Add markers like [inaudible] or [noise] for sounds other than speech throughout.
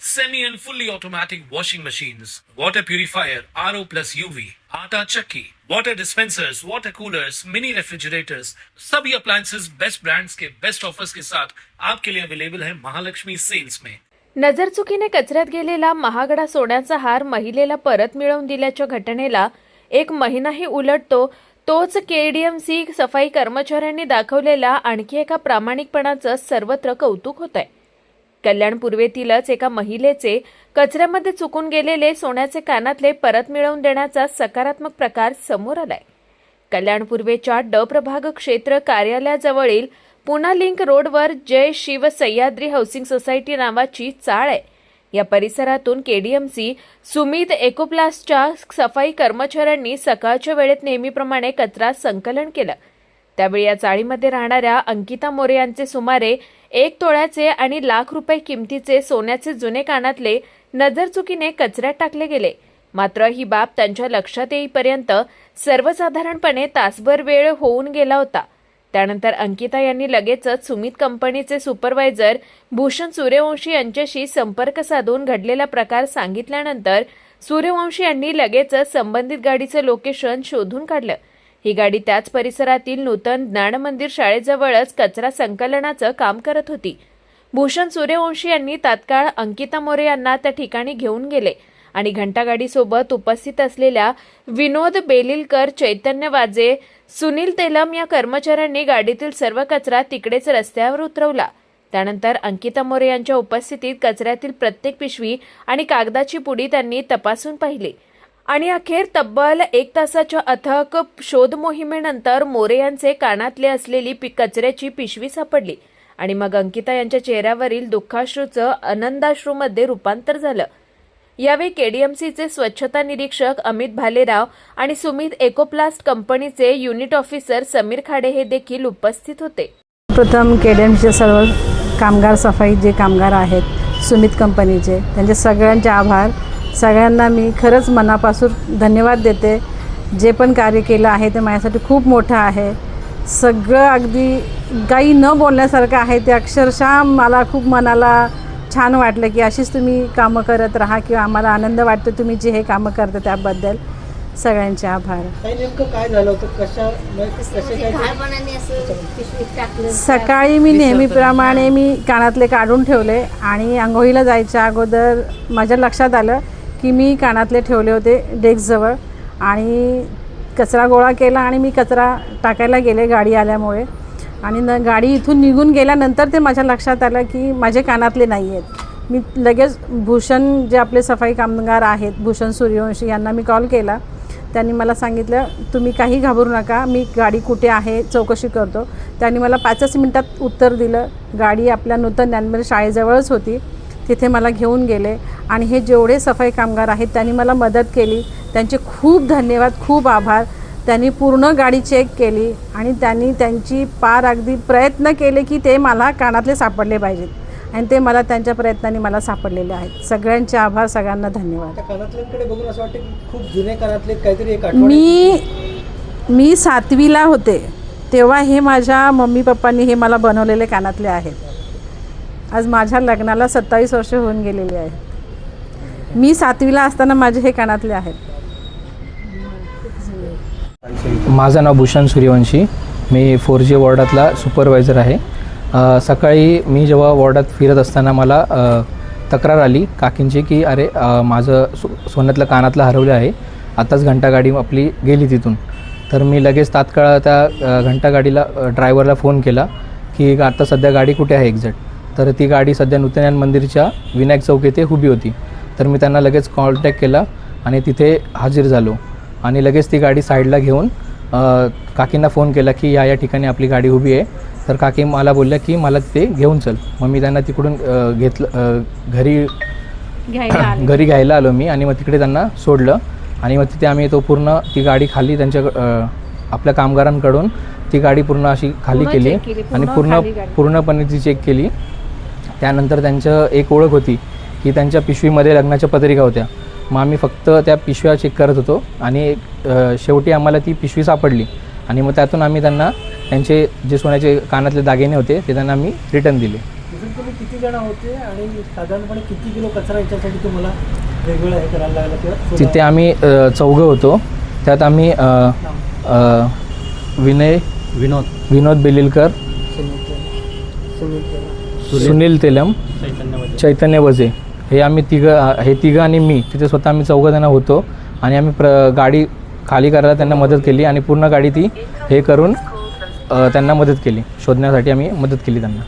semi and fully automatic washing machines, water purifier, RO plus UV, आटा चक्की, water dispensers, water coolers, mini refrigerators, सभी appliances best brands के best offers के साथ आपके लिए अवेलेबल है महालक्ष्मी सेल्स में नजरचुकीने कचऱ्यात गेलेला महागडा सोन्याचा हार महिलेला परत मिळवून दिल्याच्या घटनेला एक महिनाही उलटतो तोच केडीएमसी सफाई कर्मचाऱ्यांनी दाखवलेला आणखी एका प्रामाणिकपणाचं सर्वत्र कौतुक होत आहे कल्याण पूर्वेतीलच एका महिलेचे कचऱ्यामध्ये चुकून गेलेले सोन्याचे कानातले परत मिळवून देण्याचा सकारात्मक प्रकार समोर आलाय. कल्याण पूर्वेच्या ड प्रभाग क्षेत्र कार्यालयाजवळील पुना लिंक रोडवर जय शिव सह्याद्री हाऊसिंग सोसायटी नावाची चाळ आहे. या परिसरातून केडीएमसी सुमित एकोप्लासच्या सफाई कर्मचाऱ्यांनी सकाळच्या वेळेत नेहमीप्रमाणे कचरा संकलन केलं. त्यावेळी या चाळीमध्ये राहणाऱ्या अंकिता मोरे यांचे सुमारे एक तोळ्याचे आणि लाख रुपये किमतीचे सोन्याचे जुने कानातले नजरचुकीने कचऱ्यात टाकले गेले. मात्र ही बाब त्यांच्या लक्षात येईपर्यंत सर्वसाधारणपणे तासभर वेळ होऊन गेला होता. त्यानंतर अंकिता यांनी लगेचच सुमित कंपनीचे सुपरवायझर भूषण सूर्यवंशी यांच्याशी संपर्क साधून घडलेला प्रकार सांगितल्यानंतर सूर्यवंशी यांनी लगेचच संबंधित गाडीचं लोकेशन शोधून काढलं. ही गाडी त्याच परिसरातील नूतन ज्ञानमंदिर शाळेजवळच कचरा संकलनाचं काम करत होती. भूषण सूर्यवंशी यांनी तात्काळ अंकिता मोरे यांना त्या ठिकाणी घेऊन गेले आणि घंटागाडीसोबत उपस्थित असलेल्या विनोद बेलिलकर चैतन्य वाजे सुनील तेलम या कर्मचाऱ्यांनी गाडीतील सर्व कचरा तिकडेच रस्त्यावर उतरवला. त्यानंतर अंकिता मोरे यांच्या उपस्थितीत कचऱ्यातील प्रत्येक पिशवी आणि कागदाची पुडी त्यांनी तपासून पाहिली. आणि अखेर तब्बल एक तासाच्या अथक शोध मोहिमेनंतर मोरे यांचे कानातले असलेली पि कचऱ्याची पिशवी सापडली. आणि मग अंकिता यांच्या चेहऱ्यावरील दुःखाश्रूचं आनंदाश्रूमध्ये रूपांतर झालं. यावेळी केडीएमसीचे स्वच्छता निरीक्षक अमित भालेराव आणि सुमित एकोप्लास्ट कंपनीचे युनिट ऑफिसर समीर खाडे हे देखील उपस्थित होते. प्रथम केडीएमसीचे सर्व कामगार सफाई जे कामगार आहेत सुमित कंपनीचे त्यांचे सगळ्यांचे आभार. सगळ्यांना मी खरंच मनापासून धन्यवाद देते. जे पण कार्य केलं आहे ते माझ्यासाठी खूप मोठं आहे. सगळं अगदी काही न बोलण्यासारखं आहे ते अक्षरशः मला खूप मनाला छान वाटलं की अशीच तुम्ही कामं करत राहा किंवा आम्हाला आनंद वाटतो तुम्ही जे हे कामं करता त्याबद्दल. सगळ्यांचे आभार. काही नेमकं काय झालं होतं? कशा म्हणजे टाकलं सकाळी मी नेहमीप्रमाणे मी. कानातले काढून ठेवले आणि आंघोळीला जायच्या अगोदर माझ्या लक्षात आलं की मी कानातले ठेवले होते डेस्कजवळ आणि कचरा गोळा केला आणि मी कचरा टाकायला गेले गाडी आल्यामुळे. आणि न गाडी इथून निघून गेल्यानंतर ते माझ्या लक्षात आलं की माझे कानातले नाही आहेत. मी लगेच भूषण जे आपले सफाई कामगार आहेत भूषण सूर्यवंशी यांना मी कॉल केला. त्यांनी मला सांगितलं तुम्ही काही घाबरू नका मी गाडी कुठे आहे चौकशी करतो. त्यांनी मला पाचच मिनटात उत्तर दिलं. गाडी आपल्या नूतन ज्ञानमेर शाळेजवळच होती. तिथे मला घेऊन गेले. आणि हे जेवढे सफाई कामगार आहेत त्यांनी मला मदत केली. त्यांचे खूप धन्यवाद खूप आभार. त्यांनी पूर्ण गाडी चेक केली आणि त्यांनी त्यांची पार अगदी प्रयत्न केले की ते मला कानातले सापडले पाहिजेत. आणि ते मला त्यांच्या प्रयत्नांनी मला सापडलेले आहेत. सगळ्यांचे आभार सगळ्यांना धन्यवाद. त्या कानातल्यांकडे बघून असं वाटतं की खूप जुने कानातले काहीतरी मी मी सातवीला होते. तेव्हा हे माझ्या मम्मी पप्पांनी हे मला बनवलेले कानातले आहेत. आज माझ्या लग्नाला सत्तावीस वर्ष होऊन गेलेली आहेत. मी सातवीला असताना माझे हे कानातले आहेत. माझं नाव भूषण सूर्यवंशी. मी फोर जी वॉर्डातला सुपरवायझर आहे. सकाळी मी जेव्हा वॉर्डात फिरत असताना मला तक्रार आली काकींची की अरे माझं सो सोन्यातलं कानातलं हरवलं आहे. आताच घंटागाडी आपली गेली तिथून. तर मी लगेच तात्काळ त्या घंटागाडीला ड्रायव्हरला फोन केला की आता सध्या गाडी कुठे आहे एक्झॅक्ट? तर ती गाडी सध्या नूतन मंदिरच्या विनायक चौक येथे उभी होती. तर मी त्यांना लगेच कॉन्टॅक्ट केला आणि तिथे हजर झालो. आणि लगेच ती गाडी साईडला घेऊन काकींना फोन केला की या या ठिकाणी आपली गाडी उभी आहे. तर काकी मला बोलल्या की मला तिथे घेऊन चल. मग मी त्यांना तिकडून घेतलं घरी [clears throat] घरी घ्यायला आलो मी आणि मग तिकडे त्यांना सोडलं. आणि मग तिथे आम्ही तो पूर्ण ती गाडी खाली त्यांच्या आपल्या कामगारांकडून ती गाडी पूर्ण अशी खाली केली आणि पूर्ण. पूर्णपणे ती चेक केली. त्यानंतर त्यांचं एक ओळख होती की त्यांच्या पिशवीमध्ये लग्नाच्या पत्रिका होत्या. मग आम्ही फक्त त्या पिशव्या चेक करत होतो आणि शेवटी आम्हाला ती पिशवी सापडली. आणि मग त्यातून आम्ही त्यांना त्यांचे जे सोन्याचे कानातले दागिने होते ते त्यांना आम्ही रिटर्न दिले. तुम्ही किती जण होते आणि साधारणपणे किती किलो कचरा याच्यासाठी तुम्हाला वेगवेगळं हे करायला लागलं किंवा तिथे आम्ही चौघं होतो. त्यात आम्ही विनय विनोद. विनोद बेलिलकर सुनील. तेल- सुनील तेल. सुनील तेलम चैतन्य वजे. हे आम्ही तिघं हे तिघं आणि मी तिथे स्वतः आम्ही चौघं जण होतो आणि आम्ही प्र गाडी खाली करायला त्यांना मदत केली आणि पूर्ण गाडी ती हे करून त्यांना मदत केली. शोधण्यासाठी आम्ही मदत केली त्यांना.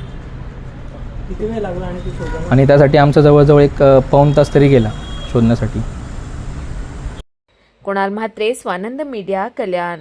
किती वेळ लागला आणि ते शोधायला? आणि त्यासाठी आमचा जवळजवळ एक अ, पाऊण तास तरी गेला शोधण्यासाठी. कुणाल म्हात्रे स्वानंद मीडिया कल्याण.